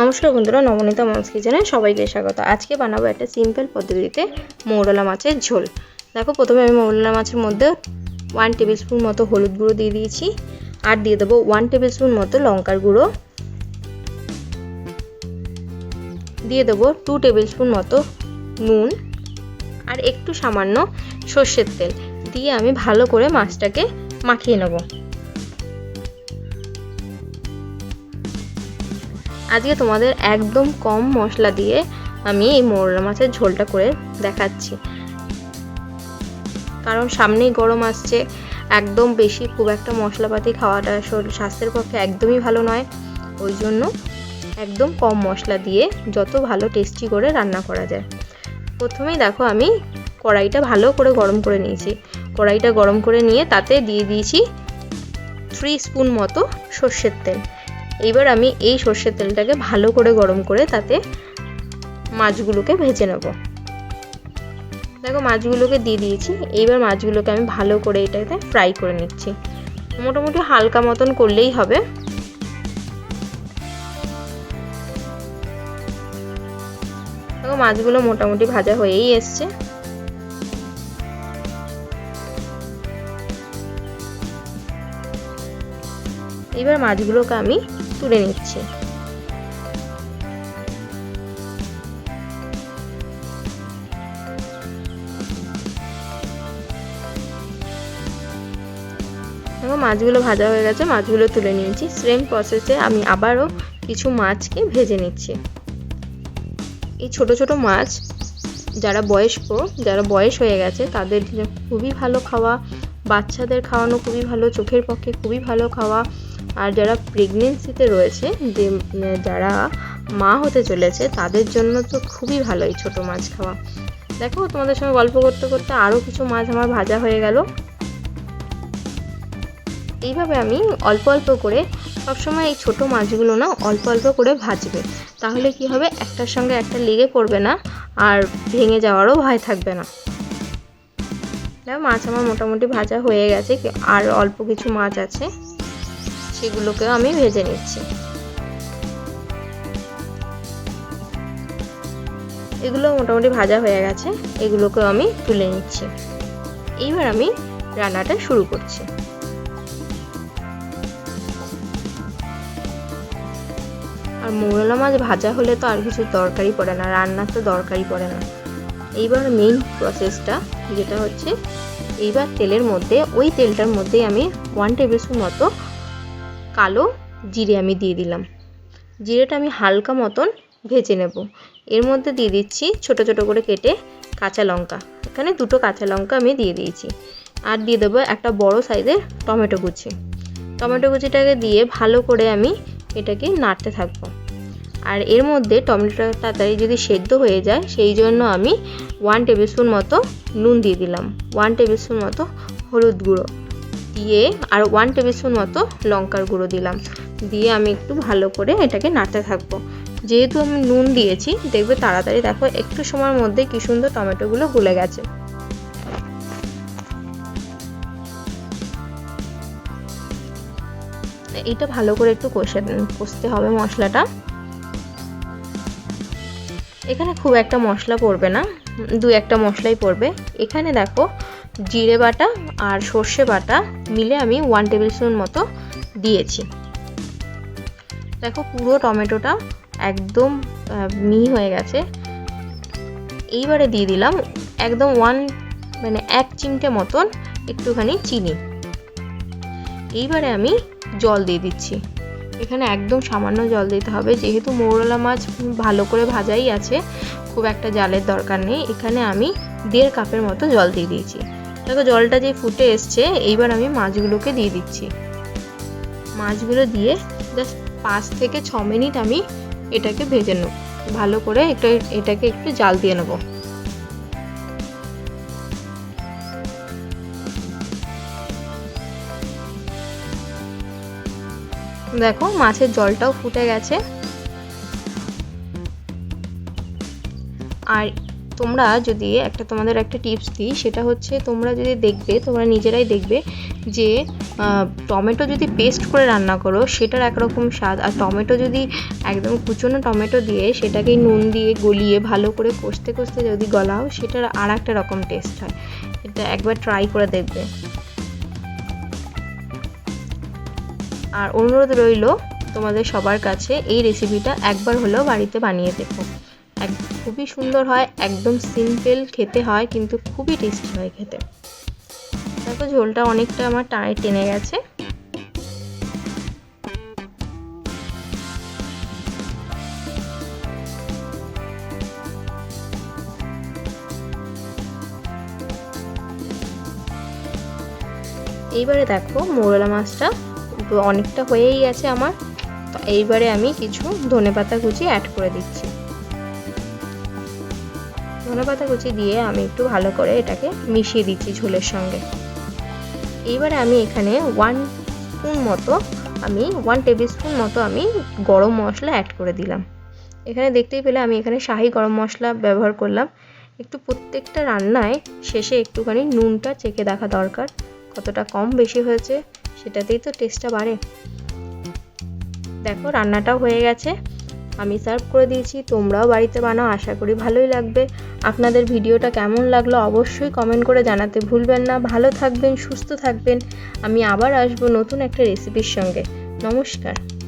নমস্কার বন্ধুরা, নবনীতা মাছ কিচেনে সবাইকে স্বাগত। আজকে বানাবো একটা সিম্পল পদ্ধতিতে মৌরলা মাছের ঝোল। দেখো, প্রথমে আমি মৌরলা মাছের মধ্যে ওয়ান টেবিল স্পুন মতো হলুদ গুঁড়ো দিয়ে দিয়েছি, আর দিয়ে দেবো ওয়ান টেবিল স্পুন মতো লঙ্কার গুঁড়ো। দিয়ে দেবো টু টেবিল স্পুন মতো নুন, আর একটু সামান্য সর্ষের তেল। দিয়ে আমি ভালো করে মাছটাকে মাখিয়ে নেব। আজকে তোমাদের একদম কম মশলা দিয়ে আমি এই মোরলা মাছের ঝোলটা করে দেখাচ্ছি। কারণ সামনেই গরম আসছে, একদম বেশি খুব একটা মশলাপাতি খাওয়াটা স্বাস্থ্যের পক্ষে একদমই ভালো নয়। ওই জন্য একদম কম মশলা দিয়ে যত ভালো টেস্টি করে রান্না করা যায়। প্রথমেই দেখো আমি কড়াইটা ভালো করে গরম করে নিয়েছি। কড়াইটা গরম করে নিয়ে তাতে দিয়ে দিয়েছি থ্রি স্পুন মতো সর্ষের তেল। এইবার আমি এই সর্ষের তেলটাকে ভালো করে গরম করে তাতে মাছগুলোকে ভেজে নেব। দেখো মাছগুলোকে দিয়ে দিয়েছি, এইবার মাছগুলোকে আমি ভালো করে এটাতে ফ্রাই করে নিচ্ছি। মোটামুটি হালকা মতন করলেই হবে। দেখো মাছগুলো মোটামুটি ভাজা হয়েই এসছে। এবার মাছগুলোকে আমি তুলে নিচ্ছি। দেখো, মাছগুলো ভাজা হয়ে গেছে, মাছগুলো তুলে নিয়েছি। সেম প্রসেসে আমি আবারও কিছু মাছকে ভেজে নিচ্ছি। এই ছোট ছোট মাছ যারা বয়স্ক, যারা বয়স হয়ে গেছে, তাদের খুবই ভালো খাওয়া, বাচ্চাদের খাওয়ানো খুবই ভালো, চোখের পক্ষে খুবই ভালো খাওয়া। আর যারা প্রেগনেন্সিতে রয়েছে, যে যারা মা হতে চলেছে, তাদের জন্য তো খুবই ভালো এই ছোটো মাছ খাওয়া। দেখো, তোমাদের সঙ্গে গল্প করতে করতে আরও কিছু মাছ আমার ভাজা হয়ে গেল। এইভাবে আমি অল্প অল্প করে, সবসময় এই ছোটো মাছগুলো না অল্প অল্প করে ভাজবে। তাহলে কি হবে? একটার সঙ্গে একটা লেগে পড়বে না, আর ভেঙে যাওয়ারও ভয় থাকবে না। মাছ আমার মোটামুটি ভাজা হয়ে গেছে, আর অল্প কিছু মাছ আছে। সেগুলোকেও আমি ভেজে নিচ্ছি। এগুলো মোটামুটি ভাজা হয়ে গেছে, এগুলোকেও আমি তুলে নিচ্ছি। এইবার আমি রান্নাটা শুরু করছি। আর মৌরলা মাছ ভাজা হলে তো আর কিছু দরকারই পড়ে না, রান্নার তো দরকারই পড়ে না। এইবার মেইন প্রসেসটা যেটা হচ্ছে এইবার তেলের মধ্যে, ওই তেলটার মধ্যেই আমি ওয়ান টেবিল স্পুন মতো কালো জিরে আমি দিয়ে দিলাম। জিরেটা আমি হালকা মতন ভেজে নেব। এর মধ্যে দিয়ে দিচ্ছি ছোট ছোট করে কেটে কাঁচা লঙ্কা। এখানে দুটো কাঁচা লঙ্কা আমি দিয়ে দিয়েছি। আর দিয়ে দেবো একটা বড় সাইজের টমেটো কুচি। টমেটো কুচিটাকে দিয়ে ভালো করে আমি এটাকে নাড়তে থাকব। আর এর মধ্যে টমেটোটা তাড়াতাড়ি যদি সেদ্ধ হয়ে যায়, সেই জন্য আমি ওয়ান টেবিল স্পুন মতো নুন দিয়ে দিলাম। ওয়ান টেবিল স্পুন মতো হলুদ গুঁড়ো। দিয়ে আর ওয়ান টেবিল স্পুন মতো লঙ্কার গুঁড়ো দিলাম। দিয়ে আমি একটু ভালো করে এটাকে নাড়তে থাকব। যেহেতু আমি নুন দিয়েছি, দেখবে তাড়াতাড়ি দেখো একটু সময়ের মধ্যে কি সুন্দর টমেটোগুলো গলে গেছে। এটা ভালো করে একটু কষে, কষতে হবে মশলাটা। এখানে খুব একটা মশলা পড়বে না, দু একটা মশলাই পড়বে। এখানে দেখো জিরে বাটা আর সর্ষে বাটা মিলে আমি ওয়ান টেবিল স্পুন মতো দিয়েছি। দেখো পুরো টমেটোটা একদম মিহি হয়ে গেছে। এইবারে দিয়ে দিলাম একদম ওয়ান মানে এক চিমটে মতন একটুখানি চিনি। এইবারে আমি জল দিয়ে দিচ্ছি। এখানে একদম সামান্য জল দিতে হবে, যেহেতু মৌরলা মাছ ভালো করে ভাজাই আছে, খুব একটা জালের দরকার নেই। এখানে আমি দেড় কাপের মতো জল দিয়ে দিয়েছি। দেখো, জলটা যে ফুটে এসছে, এইবার আমি মাছগুলোকে দিয়ে দিচ্ছি। মাছগুলো দিয়ে জাস্ট পাঁচ থেকে ছ মিনিট আমি এটাকে ভেজে নেব। ভালো করে একটু, এটাকে একটু জাল দিয়ে নেব। দেখো, মাছের জলটাও ফুটে গেছে। আর তোমরা যদি একটা তোমাদের একটা টিপস দিই, সেটা হচ্ছে তোমরা যদি দেখবে, তোমরা নিজেরাই দেখবে যে টমেটো যদি পেস্ট করে রান্না করো, সেটার একরকম স্বাদ। আর টমেটো যদি একদম কুচনো টমেটো দিয়ে সেটাকে নুন দিয়ে গলিয়ে ভালো করে কষতে কষতে যদি গলাও, সেটার আর একটা রকম টেস্ট হয়। এটা একবার ট্রাই করে দেখবে। আর অনুরোধ রইল তোমাদের সবার কাছে, এই রেসিপিটা একবার হলেও বাড়িতে বানিয়ে দেখো। এক খুবই সুন্দর হয়, একদম সিম্পল খেতে হয়, কিন্তু খুবই টেস্টি হয় খেতে। দেখো ঝোলটা অনেকটা আমার টানে টেনে গেছে। এইবারে দেখো মোরলা মাছটা অনেকটা হয়েই গেছে আমার। এইবারে আমি কিছু ধনেপাতা কুচি অ্যাড করে দিচ্ছি। ধনেপাতা কুচি দিয়ে আমি একটু ভালো করে এটাকে মিশিয়ে দিচ্ছি ঝোলের সঙ্গে। এইবারে আমি এখানে ওয়ান স্পুন মতো, আমি ওয়ান টেবিল স্পুন মতো আমি গরম মশলা অ্যাড করে দিলাম। এখানে দেখতেই পেলে আমি এখানে শাহি গরম মশলা ব্যবহার করলাম। একটু প্রত্যেকটা রান্নায় শেষে একটুখানি নুনটা চেখে দেখা দরকার, কতটা কম বেশি হয়েছে সেটাতেই তো টেস্টটা বাড়ে। দেখো রান্নাটাও হয়ে গেছে। আমি সার্ভ করে দিয়েছি, তোমরাও বাড়িতে বানাও, আশা করি ভালোই লাগবে। আপনাদের ভিডিওটা কেমন লাগল অবশ্যই কমেন্ট করে জানাতে ভুলবেন না। ভালো থাকবেন, সুস্থ থাকবেন। আমি আবার আসব নতুন একটা রেসিপির সঙ্গে। নমস্কার।